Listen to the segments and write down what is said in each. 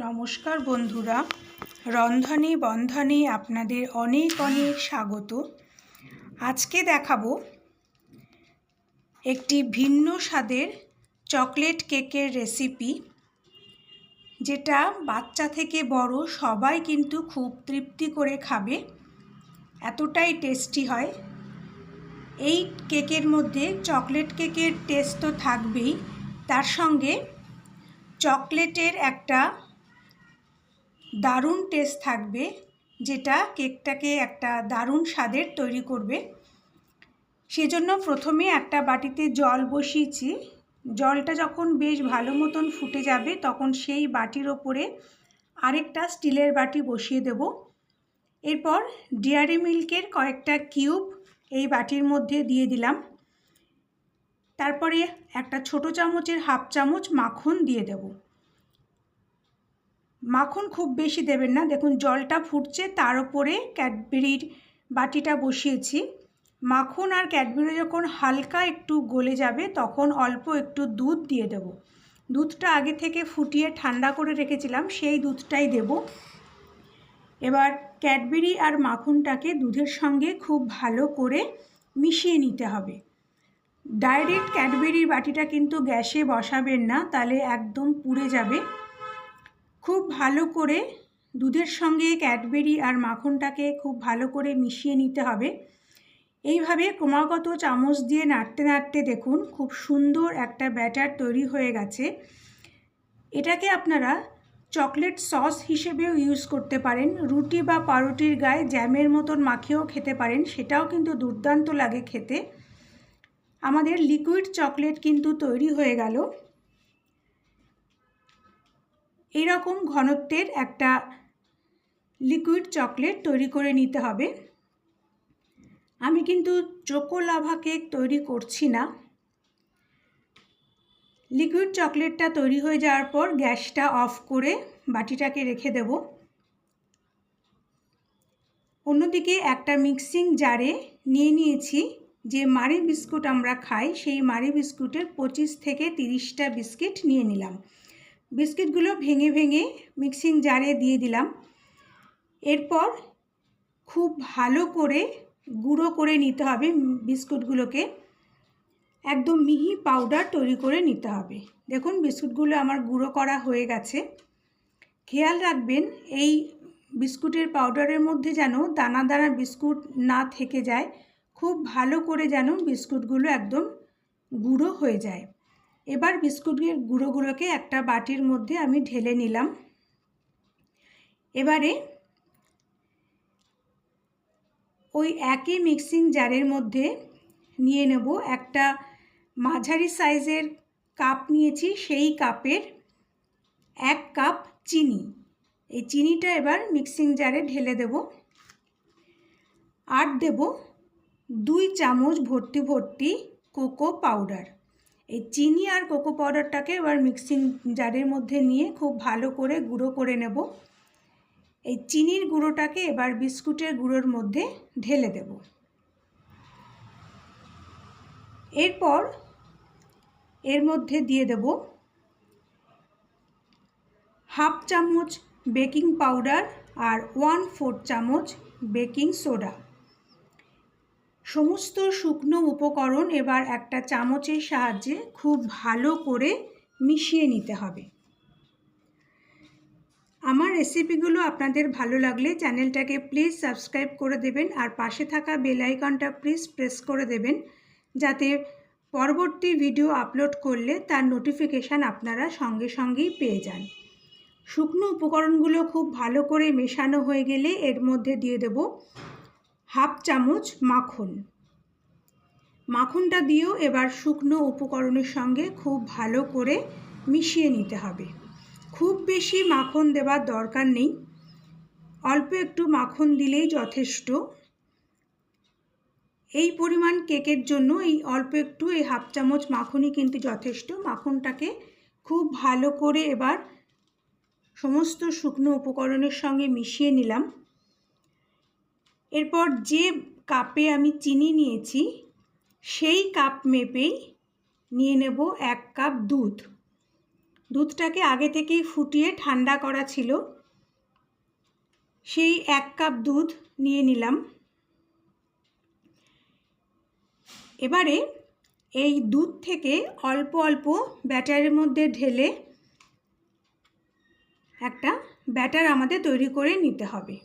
নমস্কার বন্ধুরা, রন্ধনে বন্ধনে আপনাদের অনেক অনেক স্বাগত। আজকে দেখাবো একটি ভিন্ন স্বাদের চকলেট কেকের রেসিপি, যেটা বাচ্চা থেকে বড় সবাই কিন্তু খুব তৃপ্তি করে খাবে, এতটাই টেস্টি হয়। এই কেকের মধ্যে চকলেট কেকের টেস্ট তো থাকবেই, তার সঙ্গে চকলেটের একটা দারুণ টেস্ট থাকবে, যেটা কেকটাকে একটা দারুণ স্বাদের তৈরি করবে। সেজন্য প্রথমে একটা বাটিতে জল বসিয়েছি। জলটা যখন বেশ ভালো মতন ফুটে যাবে, তখন সেই বাটির ওপরে আরেকটা স্টিলের বাটি বসিয়ে দেব। এরপর ডিয়ারি মিল্কের কয়েকটা কিউব এই বাটির মধ্যে দিয়ে দিলাম। তারপরে একটা ছোট চামচের হাফ চামচ মাখন দিয়ে দেবো। মাখন খুব বেশি দেবেন না। দেখুন, জলটা ফুটছে, তার উপরে ক্যাডবেরির বাটিটা বসিয়েছি। মাখন আর ক্যাডবেরি যখন হালকা একটু গলে যাবে, তখন অল্প একটু দুধ দিয়ে দেব। দুধটা আগে থেকে ফুটিয়ে ঠান্ডা করে রেখেছিলাম, সেই দুধটাই দেব। এবার ক্যাডবেরি আর মাখনটাকে দুধের সঙ্গে খুব ভালো করে মিশিয়ে নিতে হবে। ডাইরেক্ট ক্যাডবেরির বাটিটা কিন্তু গ্যাসে বসাবেন না, তাহলে একদম পুড়ে যাবে। খুব ভালো করে দুধের সঙ্গে ক্যাডবেরি আর মাখনটাকে খুব ভালো করে মিশিয়ে নিতে হবে। এইভাবে ক্রমাগত চামচ দিয়ে নাড়তে নাড়তে দেখুন খুব সুন্দর একটা ব্যাটার তৈরি হয়ে গেছে। এটাকে আপনারা চকলেট সস হিসেবেও ইউজ করতে পারেন, রুটি বা পাউরুটির গায়ে জ্যামের মতন মাখিয়েও খেতে পারেন, সেটাও কিন্তু দুর্দান্ত লাগে খেতে। আমাদের লিকুইড চকলেট কিন্তু তৈরি হয়ে গেল। এরকম ঘনত্বের একটা লিকুইড চকলেট তৈরি করে নিতে হবে। আমি কিন্তু চোকো লাভা কেক তৈরি করছি না। লিকুইড চকলেটটা তৈরি হয়ে যাওয়ার পর গ্যাসটা অফ করে বাটিটাকে রেখে দেব। অন্যদিকে একটা মিক্সিং জারে নিয়ে নিয়েছি। যে মারি বিস্কুট আমরা খাই, সেই মারি বিস্কুটের পঁচিশ থেকে তিরিশটা বিস্কিট নিয়ে নিলাম। বিস্কিটগুলো ভেঙে ভেঙে মিক্সিং জারে দিয়ে দিলাম। এরপর খুব ভালো করে গুঁড়ো করে নিতে হবে বিস্কুটগুলোকে। একদম মিহি পাউডার তৈরি করে নিতে হবে। দেখুন বিস্কুটগুলো আমার গুঁড়ো করা হয়ে গেছে। খেয়াল রাখবেন এই বিস্কুটের পাউডারের মধ্যে যেন দানা দানা বিস্কুট না থেকে যায়। খুব ভালো করে যেন বিস্কুটগুলো একদম গুঁড়ো হয়ে যায়। এবার বিস্কুটের গুঁড়োগুলোকে একটা বাটির মধ্যে আমি ঢেলে নিলাম। এবারে ওই একই মিক্সিং জারের মধ্যে নিয়ে নেব একটা মাঝারি সাইজের কাপ নিয়েছি, সেই কাপের এক কাপ চিনি। এই চিনিটা এবার মিক্সিং জারে ঢেলে দেব। আর দেব দুই চামচ ভর্তি ভর্তি কোকো পাউডার। এই চিনি আর কোকো পাউডারটাকে এবার মিক্সিং জারের মধ্যে নিয়ে খুব ভালো করে গুঁড়ো করে নেব। এই চিনির গুঁড়োটাকে এবার বিস্কুটের গুঁড়োর মধ্যে ঢেলে দেব। এরপর এর মধ্যে দিয়ে দেব হাফ চামচ বেকিং পাউডার আর ওয়ান ফোর চামচ বেকিং সোডা। সমস্ত শুকনো উপকরণ এবার একটা চামচের সাহায্যে খুব ভালো করে মিশিয়ে নিতে হবে। আমার রেসিপিগুলো আপনাদের ভালো লাগলে চ্যানেলটাকে প্লিজ সাবস্ক্রাইব করে দেবেন আর পাশে থাকা বেল আইকনটা প্লিজ প্রেস করে দেবেন যাতে পরবর্তী ভিডিও আপলোড করলে তার নোটিফিকেশান আপনারা সঙ্গে সঙ্গেই পেয়ে যান। শুকনো উপকরণগুলো খুব ভালো করে মেশানো হয়ে গেলে এর মধ্যে দিয়ে দেব হাফ চামচ মাখন। মাখনটা দিয়েও এবার শুকনো উপকরণের সঙ্গে খুব ভালো করে মিশিয়ে নিতে হবে। খুব বেশি মাখন দেওয়ার দরকার নেই। অল্প একটু মাখন দিলেই যথেষ্ট। এই পরিমাণ কেকের জন্য এই অল্প একটু এই হাফ চামচ মাখনই কিন্তু যথেষ্ট। মাখনটাকে খুব ভালো করে এবার সমস্ত শুকনো উপকরণের সঙ্গে মিশিয়ে নিলাম। এরপর যে কাপে আমি চিনি নিয়েছি সেই কাপ মেপেই নিয়ে নেব এক কাপ দুধ। দুধটাকে আগে থেকেই ফুটিয়ে ঠান্ডা করা ছিল। সেই এক কাপ দুধ নিয়ে নিলাম। এবারে এই দুধ থেকে অল্প অল্প ব্যাটারের মধ্যে ঢেলে একটা ব্যাটার আমাদের তৈরি করে নিতে হবে।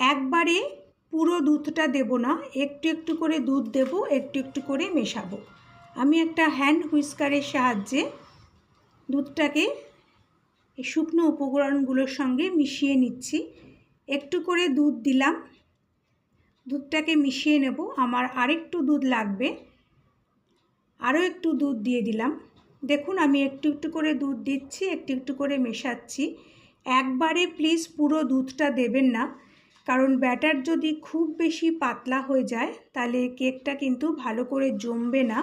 একবারে পুরো দুধটা দেব না, একটু একটু করে দুধ দেব, একটু একটু করে মেশাবো। আমি একটা হ্যান্ড হুইস্কারের সাহায্যে দুধটাকে এই শুকনো উপকরণগুলোর সঙ্গে মিশিয়ে নিচ্ছি। একটু করে দুধ দিলাম। দুধটাকে মিশিয়ে নেব। আমার আরেকটু দুধ লাগবে। আরও একটু দুধ দিয়ে দিলাম। দেখুন, আমি একটু একটু করে দুধ দিচ্ছি, একটু একটু করে মেশাচ্ছি। একবারে প্লিজ পুরো দুধটা দেবেন না। কারণ ব্যাটার যদি খুব বেশি পাতলা হয়ে যায়, তাহলে কেকটা কিন্তু ভালো করে জমবে না,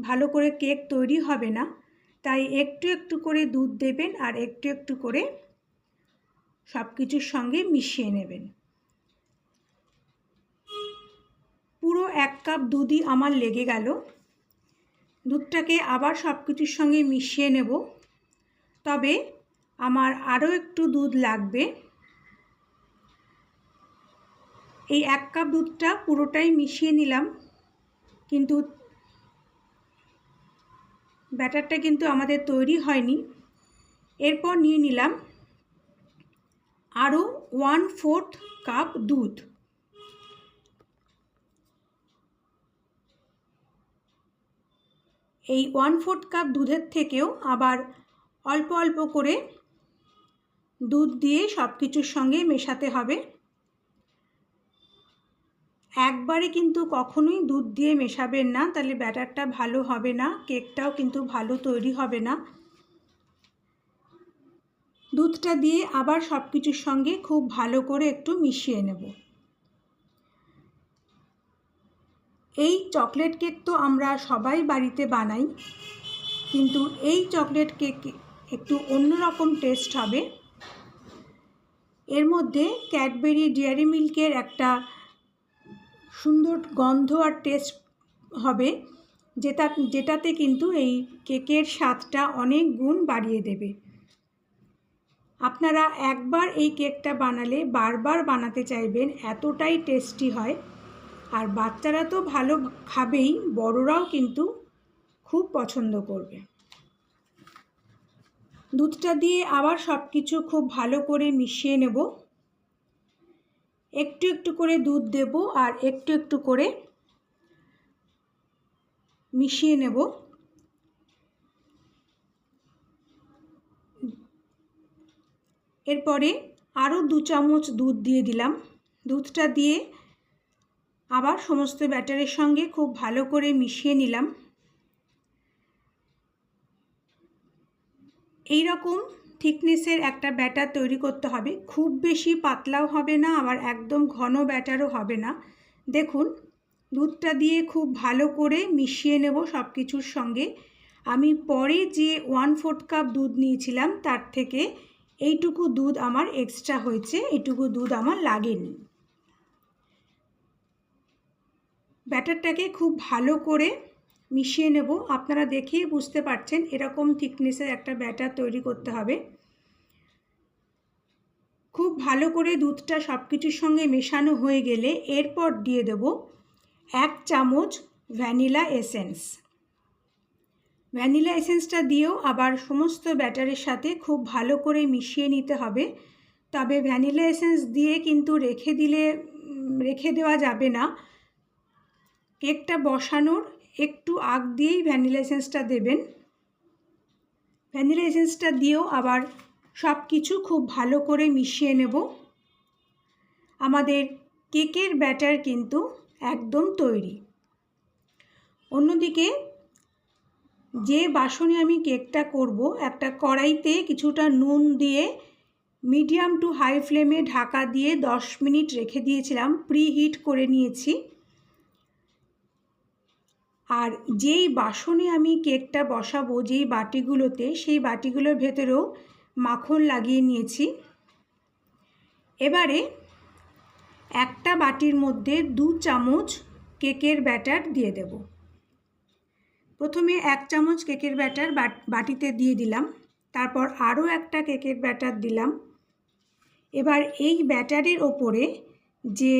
ভালো করে কেক তৈরি হবে না। তাই একটু একটু করে দুধ দেবেন আর একটু একটু করে সব কিছুর সঙ্গে মিশিয়ে নেবেন। পুরো এক কাপ দুধই আমার লেগে গেল। দুধটাকে আবার সব কিছুর সঙ্গে মিশিয়ে নেব। তবে আমার আরও একটু দুধ লাগবে। এই এক কাপ দুধটা পুরোটাই মিশিয়ে নিলাম। কিন্তু ব্যাটারটা কিন্তু আমাদের তৈরি হয়নি। এরপর নিয়ে নিলাম আরও ওয়ান ফোর্থ কাপ দুধ। এই ওয়ান ফোর্থ কাপ দুধের থেকেও আবার অল্প অল্প করে দুধ দিয়ে সব কিছুর সঙ্গে মেশাতে হবে। একবারে কিন্তু কখনোই দুধ দিয়ে মেশাবেন না, তাহলে ব্যাটারটা ভালো হবে না, কেকটাও কিন্তু ভালো তৈরি হবে না। দুধটা দিয়ে আবার সব কিছুর সঙ্গে খুব ভালো করে একটু মিশিয়ে নেব। এই চকলেট কেক তো আমরা সবাই বাড়িতে বানাই, কিন্তু এই চকলেট কেক একটু অন্যরকম টেস্ট হবে। এর মধ্যে ক্যাডবেরি ডেয়ারি মিল্কের একটা সুন্দর গন্ধ আর টেস্ট হবে, যেটা, যেটাতে কিন্তু এই কেকের স্বাদটা অনেক গুণ বাড়িয়ে দেবে। আপনারা একবার এই কেকটা বানালে বারবার বানাতে চাইবেন, এতটাই টেস্টি হয়। আর বাচ্চারা তো ভালো খাবেই, বড়রাও কিন্তু খুব পছন্দ করবে। দুধটা দিয়ে আবার সব কিছু খুব ভালো করে মিশিয়ে নেব। একটু একটু করে দুধ দেব আর একটু একটু করে মিশিয়ে নেব। এরপরে আরও দু চামচ দুধ দিয়ে দিলাম। দুধটা দিয়ে আবার সমস্ত ব্যাটারের সঙ্গে খুব ভালো করে মিশিয়ে নিলাম। এই রকম থিকনেসের একটা ব্যাটার তৈরি করতে হবে। খুব বেশি পাতলাও হবে না, আবার একদম ঘন ব্যাটারও হবে না। দেখুন, দুধটা দিয়ে খুব ভালো করে মিশিয়ে নেব সব কিছুর সঙ্গে। আমি পরে যে ওয়ান ফোর্থ কাপ দুধ নিয়েছিলাম, তার থেকে এইটুকু দুধ আমার এক্সট্রা হয়েছে, এইটুকু দুধ আমার লাগেনি। ব্যাটারটাকে খুব ভালো করে মিশিয়ে নেব। আপনারা দেখেই বুঝতে পারছেন এরকম থিকনেসের একটা ব্যাটার তৈরি করতে হবে। খুব ভালো করে দুধটা সব কিছুর সঙ্গে মেশানো হয়ে গেলে এরপর দিয়ে দেব এক চামচ ভ্যানিলা এসেন্স। ভ্যানিলা এসেন্সটা দিয়েও আবার সমস্ত ব্যাটারের সাথে খুব ভালো করে মিশিয়ে নিতে হবে। তবে ভ্যানিলা এসেন্স দিয়ে কিন্তু রেখে দিলে রেখে দেওয়া যাবে না। কেকটা বসানোর একটু আগ দিয়েই ভ্যানিলা এসেন্সটা দেবেন। ভ্যানিলা এসেন্সটা দিয়েও আবার সব কিছু খুব ভালো করে মিশিয়ে নেব। আমাদের কেকের ব্যাটার কিন্তু একদম তৈরি। অন্যদিকে যে বাসনে আমি কেকটা করব, একটা কড়াইতে কিছুটা নুন দিয়ে মিডিয়াম টু হাই ফ্লেমে ঢাকা দিয়ে 10 মিনিট রেখে দিয়েছিলাম প্রি হিট করে নিয়েছি। আর যেই বাসনে আমি কেকটা বসাবো, যেই বাটিগুলোতে, সেই বাটিগুলোর ভেতরেও মাখন লাগিয়ে নিয়েছি। এবারে একটা বাটির মধ্যে দু চামচ কেকের ব্যাটার দিয়ে দেব। প্রথমে এক চামচ কেকের ব্যাটার বাটিতে দিয়ে দিলাম। তারপর আরও একটা কেকের ব্যাটার দিলাম। এবার এই ব্যাটারের ওপরে যে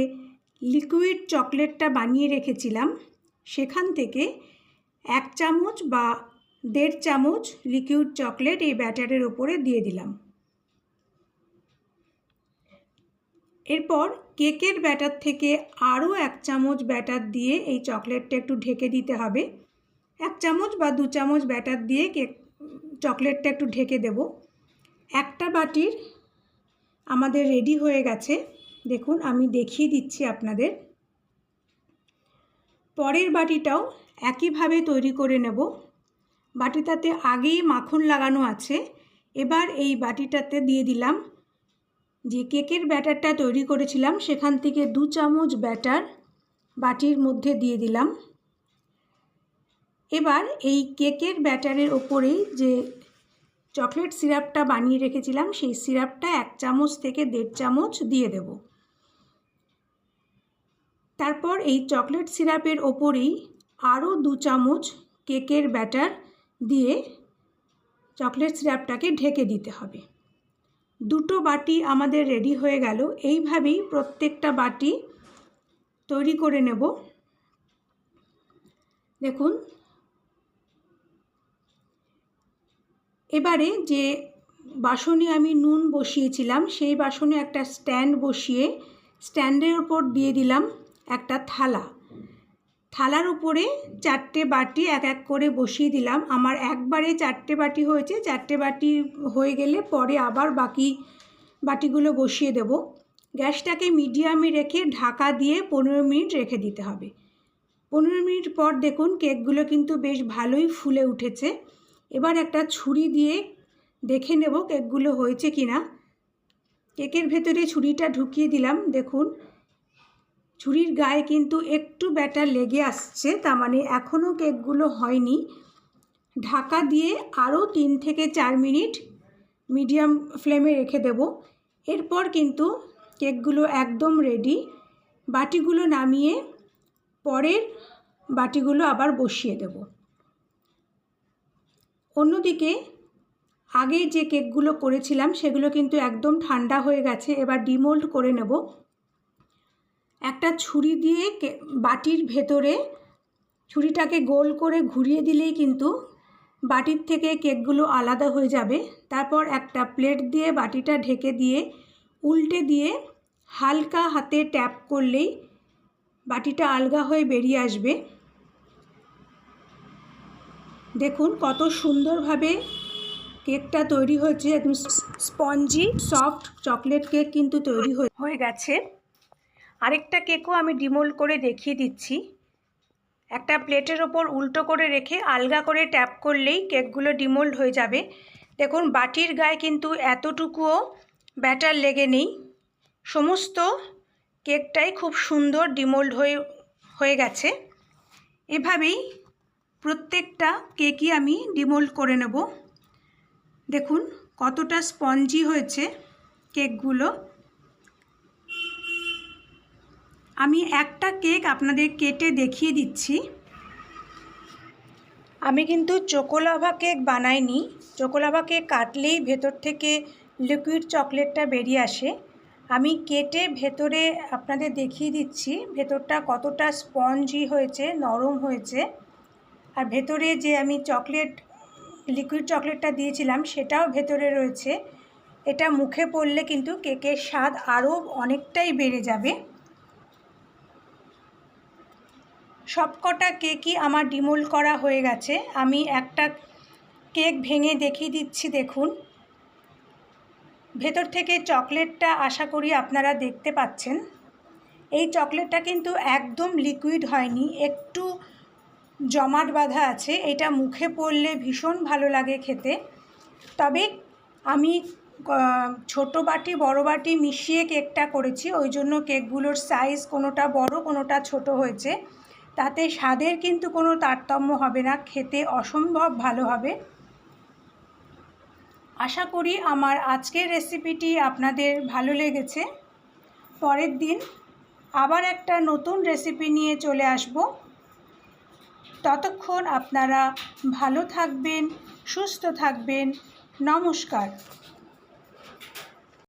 লিকুইড চকলেটটা বানিয়ে রেখেছিলাম, সেখান থেকে এক চামচ বা দেড় চামচ লিকুইড চকলেট এই ব্যাটারের ওপরে দিয়ে দিলাম। এরপর কেকের ব্যাটার থেকে আরও এক চামচ ব্যাটার দিয়ে এই চকলেটটা একটু ঢেকে দিতে হবে। এক চামচ বা দু চামচ ব্যাটার দিয়ে কেক চকলেটটা একটু ঢেকে দেব। একটা বাটির আমাদের রেডি হয়ে গেছে। দেখুন, আমি দেখিয়ে দিচ্ছি আপনাদের। পরের বাটিটাও একইভাবে তৈরি করে নেব। বাটিটাতে আগেই মাখন লাগানো আছে। এবার এই বাটিটাতে দিয়ে দিলাম যে কেকের ব্যাটারটা তৈরি করেছিলাম, সেখান থেকে দু চামচ ব্যাটার বাটির মধ্যে দিয়ে দিলাম। এবার এই কেকের ব্যাটারের ওপরেই যে চকলেট সিরাপটা বানিয়ে রেখেছিলাম, সেই সিরাপটা এক চামচ থেকে দেড় চামচ দিয়ে দেব। তারপর এই চকলেট সিরাপের ওপরেই আরও দু চামচ কেকের ব্যাটার দিয়ে চকলেট সিরাপটাকে ঢেকে দিতে হবে। দুটো বাটি আমাদের রেডি হয়ে গেল। এইভাবেই প্রত্যেকটা বাটি তৈরি করে নেব। দেখুন, এবারে যে বাসনে আমি নুন বসিয়েছিলাম, সেই বাসনে একটা স্ট্যান্ড বসিয়ে স্ট্যান্ডের ওপর দিয়ে দিলাম একটা থালা। থালার উপরে চারটে বাটি এক এক করে বসিয়ে দিলাম। আমার একবারে চারটে বাটি হয়েছে। চারটে বাটি হয়ে গেলে পরে আবার বাকি বাটিগুলো বসিয়ে দেব। গ্যাসটাকে মিডিয়ামে রেখে ঢাকা দিয়ে পনেরো মিনিট রেখে দিতে হবে। পনেরো মিনিট পর দেখুন কেকগুলো কিন্তু বেশ ভালোই ফুলে উঠেছে। এবার একটা ছুরি দিয়ে দেখে নেব কেকগুলো হয়েছে কি না কেকের ভেতরে ছুরিটা ঢুকিয়ে দিলাম। দেখুন ছুরির গায়ে কিন্তু একটু ব্যাটার লেগে আসছে, তার মানে এখনও কেকগুলো হয়নি। ঢাকা দিয়ে আরও তিন থেকে চার মিনিট মিডিয়াম ফ্লেমে রেখে দেব। এরপর কিন্তু কেকগুলো একদম রেডি। বাটিগুলো নামিয়ে পরের বাটিগুলো আবার বসিয়ে দেব। অন্যদিকে আগে যে কেকগুলো করেছিলাম, সেগুলো কিন্তু একদম ঠান্ডা হয়ে গেছে, এবার ডিমোল্ড করে নেব। একটা ছুরি দিয়ে বাটির ভেতরে ছুরিটাকে গোল করে ঘুরিয়ে দিলেই কিন্তু বাটির থেকে কেকগুলো আলাদা হয়ে যাবে। তারপর একটা প্লেট দিয়ে বাটিটা ঢেকে দিয়ে, উল্টে দিয়ে হালকা হাতে ট্যাপ করলেই বাটিটা আলগা হয়ে বেরিয়ে আসবে। দেখুন কত সুন্দরভাবে কেকটা তৈরি হয়েছে। একদম স্পঞ্জি, সফট চকলেট কেক কিন্তু তৈরি হয়ে গেছে। আরেকটা কেকও আমি ডিমোল্ড করে দেখিয়ে দিচ্ছি। একটা প্লেটের ওপর উল্টো করে রেখে আলগা করে ট্যাপ করলেই কেকগুলো ডিমোল্ড হয়ে যাবে। দেখুন, বাটির গায়ে কিন্তু এতটুকুও ব্যাটার লেগে নেই। সমস্ত কেকটাই খুব সুন্দর ডিমোল্ড হয়ে হয়ে গেছে। এভাবেই প্রত্যেকটা কেকই আমি ডিমোল্ড করে নেব। দেখুন, কতটা স্পঞ্জি হয়েছে কেকগুলো। আমি একটা কেক আপনাদের কেটে দেখিয়ে দিচ্ছি। আমি কিন্তু চোকোলাভা কেক বানাইনি। চোকোলাভা কেক কাটলেই ভেতর থেকে লিকুইড চকলেটটা বেরিয়ে আসে। আমি কেটে ভেতরে আপনাদের দেখিয়ে দিচ্ছি। ভেতরটা কতটা স্পঞ্জি হয়েছে, নরম হয়েছে। আর ভেতরে যে আমি চকলেট, লিকুইড চকলেটটা দিয়েছিলাম, সেটাও ভেতরে রয়েছে। এটা মুখে পড়লে কিন্তু কেকের স্বাদ আরও অনেকটাই বেড়ে যাবে। সবকটা কেকই আমার ডিমোল করা হয়ে গেছে। আমি একটা কেক ভেঙে দেখিয়ে দিচ্ছি, দেখুন। ভেতর থেকে চকলেটটা আশা করি আপনারা দেখতে পাচ্ছেন। এই চকলেটটা কিন্তু একদম লিকুইড হয়নি, একটু জমাট বাঁধা আছে। এটা মুখে পড়লে ভীষণ ভালো লাগে খেতে। তবে আমি ছোট বাটি, বড় বাটি মিশিয়ে কেকটা করেছি। ওই জন্য কেকগুলোর সাইজ কোনোটা বড়, কোনোটা ছোট হয়েছে। তাতে স্বাদের কিন্তু কোনো তারতম্য হবে না, খেতে অসম্ভব ভালো হবে। আশা করি আমার আজকের রেসিপিটি আপনাদের ভালো লেগেছে। পরের দিন আবার একটা নতুন রেসিপি নিয়ে চলে আসব। ততক্ষণ আপনারা ভালো থাকবেন, সুস্থ থাকবেন। নমস্কার।